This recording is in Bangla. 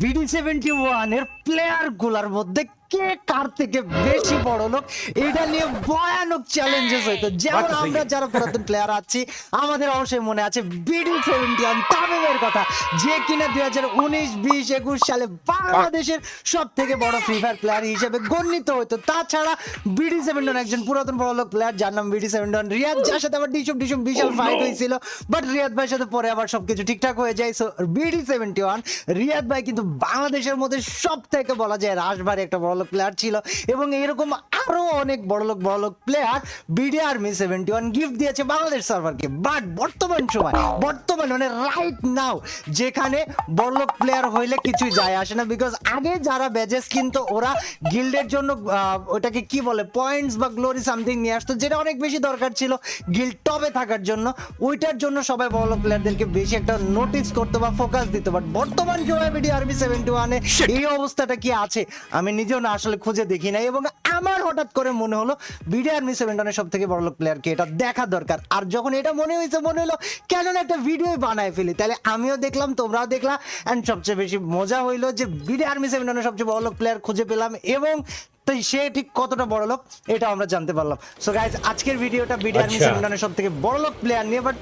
বিডি সেভেন্টি ওয়ানের প্লেয়ারগুলার মধ্যে কে কার থেকে বেশি বড় লোক? এটা নিয়ে ভয়ানক চ্যালেঞ্জেস হইতো। যেমন তো সহি আমরা যারা পুরাতন প্লেয়ার আছি আমাদের অবশ্যই মনে আছে বিডি সেভেন্টি ওয়ান তামিমের কথা। যে কিনা দুই হাজার উনিশ বিশ একুশ সালে বাংলাদেশের সব থেকে বড় ফ্রি ফায়ার প্লেয়ার হিসেবে গণ্যিত হইতো। তাছাড়া বিডি সেভেন্টি ওয়ান একজন পুরাতন বড় লোক প্লেয়ার যার নাম বিডি সেভেন্টি ওয়ান রিয়াদ যার সাথে আবার বিশাল ফাইট হয়েছিল। বাট রিয়াদ ভাইয়ের সাথে পরে আবার সবকিছু ঠিকঠাক হয়ে যায়। So BD seventy one Riyad ভাই কিন্তু বাংলাদেশের মধ্যে সব থেকে বলা যায় রাশভারী একটা বড়লোক প্লেয়ার ছিল এবং এরকম আরও অনেক বড়লোক বড়লোক player BD army seventy one gift দিয়েছে বাংলাদেশ সার্ভারকে বাট বর্তমান সময় বর্তমান মানে রাইট নাও যেখানে বড়লোক প্লেয়ার হইলে কিছুই যায় আসে না বিকজ আগে যারা ব্যাজেস কিন্তু ওরা গিল্ডের জন্য ওটাকে কি বলে পয়েন্টস বা গ্লোরি সামথিং নিয়ে আসতো যেটা অনেক বেশি দরকার ছিল গিল্ড টপে থাকার জন্য। ওইটার জন্য সবাই বড় প্লেয়ারদেরকে বেশি একটা নোটিস করতো বা ফোকাস দিত। বাট বর্তমান সময় বিডি আরবি সেভেন্টি ওয়ানে এই অবস্থাটা কি আছে আমি নিজেও না আসলে খুঁজে দেখি নাই এবং আমার হঠাৎ করে মনে হলো বিডি আর্মি সেভেন্টি ওয়ানের সব থেকে বড় লোক প্লেয়ারকে এটা দেখা দরকার। আর যখন এটা মনে হয়েছে মনে হলো কেন না একটা ভিডিও বানায় ফেলি। তাহলে আমিও দেখলাম তোমরাও দেখলা। অ্যান্ড সবচেয়ে বেশি মজা হইল যে বিডি আর্মি সেভেন্টি ওয়ানের সবচেয়ে বড় লোক প্লেয়ার খুঁজে পেলাম এবং তো সে ঠিক কতটা বড় লোক এটা আমরা জানতে পারলাম। সো গাইজ আজকের ভিডিওটা বিডি আর্মি আচ্ছা। সেভেন্টি ওয়ানের সব থেকে বড় লোক প্লেয়ার নিয়ে বাট